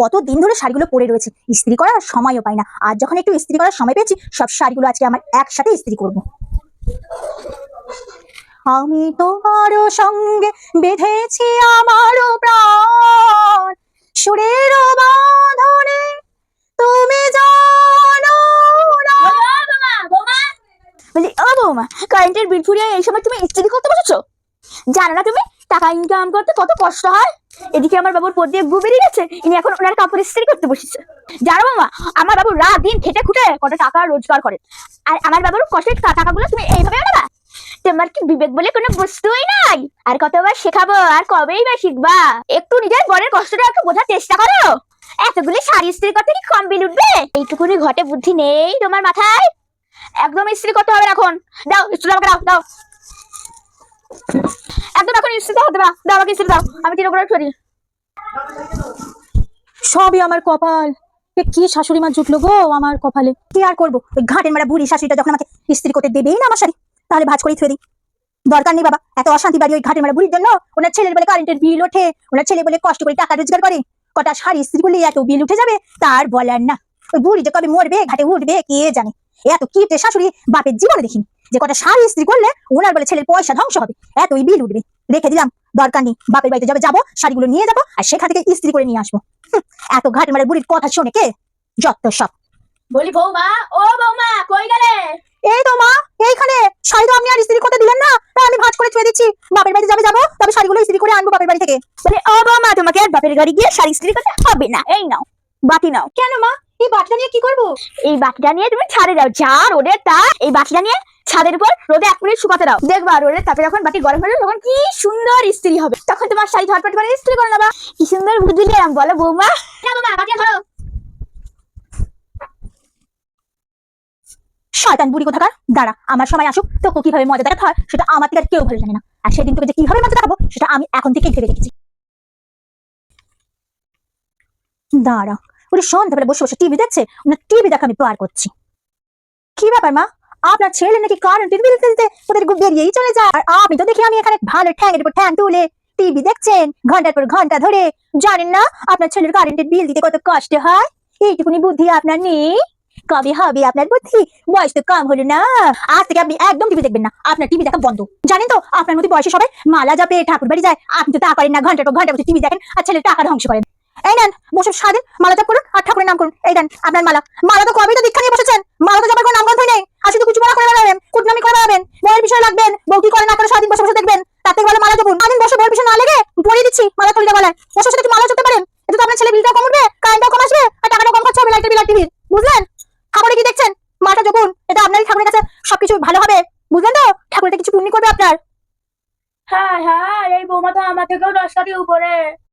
কত দিন ধরে শাড়িগুলো পরে রয়েছে? ইস্ত্রি করার সময়ও পাই না। আর যখন একটু ইস্ত্রি করার সময় পেয়েছি, সব শাড়িগুলো আজকে আমার একসাথে ইস্ত্রি করব। আমি তোমারও সঙ্গে বেঁধেছি আমারও প্রাণ। সুরের বাঁধনে, তুমি জানো না। বলি, ও বৌমা কারেন্টের বিল ফুরিয়ে এই সময় তুমি ইস্ত্রি করতে বসেছো? জানো না তুমি? টাকা ইনকাম করতে কত কষ্ট হয়? এদিকে আমার বাবুর পর দিয়ে গু বেরিয়ে গেছে, ইনি এখন ওনার কাপড় ইস্ত্রি করতে বসেছে। জানো মামা, আমার বাবু রাত দিন খেটে খুটে কত টাকা রোজগার করে। আর আমার বাবুর কষ্টের টাকাগুলো তুমি এইভাবে নেবা তোমার কি বিবেক বলে কোনো বস্তুই নাই? আর কতবার শেখাবো, আর কবেই বা শিখবা? একটু নিজের বরের কষ্টটা একটু বোঝার চেষ্টা করো। এতগুলি শাড়ি ইস্ত্রি করতে কি কম বিল উঠবে? এইটুকুনি ঘটে বুদ্ধি নেই তোমার মাথায়? একদম ইস্ত্রি করতে হবে এখন। দাও ইস্ত্রি দাও দাও। সবই আমার কপাল। কি শাশুড়ি মা জুটলো গো আমার কপালে? কি আর করব? ঘাটের মারা বুড়ি শাশুড়িটা যখন আমাকে করতে দেবেই না আমার শাড়ি তাহলে ভাজ করে দিই। দরকার নেই বাবা, এত অশান্তি বাড়ি ওই ঘাটের মারা বুড়ির জন্য। ওনার ছেলের বলে কারেন্টের বিল ওঠে, ওনার ছেলে বলে কষ্ট করে টাকা রোজগার করে। কটা শাড়ি ইস্ত্রি করলে এত বিল উঠে যাবে, তার বলার না। ওই বুড়ি যে কবে মরবে, ঘাটে উঠবে, কে জানে? এত কিপটে শাশুড়ি বাপের জীবনে দেখিনি। যে কটা শাড়ি ইস্ত্রি করলে, ওনার বলে ছেলের পয়সা ধ্বংস হবে, এতই বিল উঠবে। রেখে দিলাম। দরকার নেই। বাপের বাড়িতে যাবে যাব শাড়িগুলো নিয়ে যাব আর সেখান থেকে ইস্ত্রি করে নিয়ে আসব। এত ঘাটের মারা বুড়ির কথা শোনে কে? যত সব। বলি বৌমা ও বৌমা কই গেলে? এই তো মা এইখানে। শাড়ি তো আপনি আর ইস্ত্রি করতে দিলেন না। তাই আমি ভাঁজ করে ছুঁয়ে দিচ্ছি। বাপের বাড়িতে যাবে যাব তবে শাড়িগুলো ইস্ত্রি করে আনব বাপের বাড়ি থেকে। বলে ও মা তোমাকে আর বাপের গাড়ি গিয়ে শাড়ি ইস্ত্রি করতে হবে না। এই নাও বাটি নাও। কেন মা? এই বাটিটা নিয়ে কি করব? এই বাটিটা নিয়ে তুমি ছাদে দাও যা রোদের তা। এই বাটিটা নিয়ে ছাদের উপর রোদে এক মিনিট শুকাতে দাও। দেখবা রোদের তাপে যখন বাটি গরম হবে তখন কি সুন্দর ইস্ত্রি হবে। তখন তোমার শাড়ি ঝটপট করে ইস্ত্রি করে নেবা। কি সুন্দর বুদ্ধি দিলাম বলো বৌমা। না ধরো। শয়তান বুড়ি কোথাকার? দাঁড়া আমার সময় আসুক। তোকে কীভাবে মজা দেখাতে হয় সেটা আমার থেকে কেউ ভালো জানে না। আর সেদিন তোকে যে কীভাবে মজা দেখাবো সেটা আমি এখন থেকেই ভেবে রেখেছি। দাঁড়া ওরে সন্ধ্যাবেলা বসে বসে টিভি দেখছে টিভি দেখা আমি পার করছি। কি ব্যাপার মা? আপনার ছেলে নাকি কারেন্টের বিল দিতে দিতে ওদের বেরিয়েই চলে যায়। আর আপনি তো দেখি আমি এখানে ভালো ঠ্যাংয়ের উপর ঠ্যাং তুলে টিভি দেখছেন, ঘণ্টার পর ঘণ্টা ধরে। জানেন না, আপনার ছেলের কারেন্টের বিল দিতে কত কষ্ট হয়? এইটুকুনি বুদ্ধি আপনার নেই? কবে হবে আপনার বুদ্ধি? বয়স তো কম হলো না। আজ থেকে আপনি একদম টিভি দেখবেন না। আপনার টিভি দেখা বন্ধ। জানেন তো, আপনার মধ্যে বয়সে সবাই মালা যাবে ঠাকুর বাড়ি যায়। আপনি তো তা করেন না, ঘণ্টার পর ঘণ্টা বসে টিভি দেখেন, আর ছেলের টাকা ধ্বংস করেন এই নেন বসে সারাদিন মালা জাপ করুন আর ঠাকুরের নাম করুন। এই দেন, আপনার মালা। মালা তো কবে তো দীক্ষা নিয়ে বসেছেন? মালা তো যাবার কোনো নামগন্ধই নেই। আর শুধু কুচু করে বেড়াবেন, কুটনামি করে বেড়াবেন। বইয়ের বিষয় লাগবেন, বউ কি করে না করে সারাদিন বসে বসে দেখবেন। থেকে ভালো মালা জপুন। আদিন বসে, বইয়ের বিষয় না লেগে পড়িয়ে দিচ্ছি মালা তুলতে বলায় বসে বসে একটু মালা জপতে পারেন। এতে তো আপনার ছেলে বিলটাও কম উঠবে, কারেন্টটাও কম আসবে আর টাকাটাও কম খরচ হবে লাইটের বিল আর টিভির। বুঝলেন? ঠাকুরে কি দেখছেন? মাটা জপুন, এটা আপনারই ঠাকুরের কাছে সবকিছু ভালো হবে। বুঝলেন তো? ঠাকুরটা কিছু পুণ্য করবে আপনার? হ্যাঁ হ্যাঁ এই বৌমা তো আমার থেকেও দশ উপরে।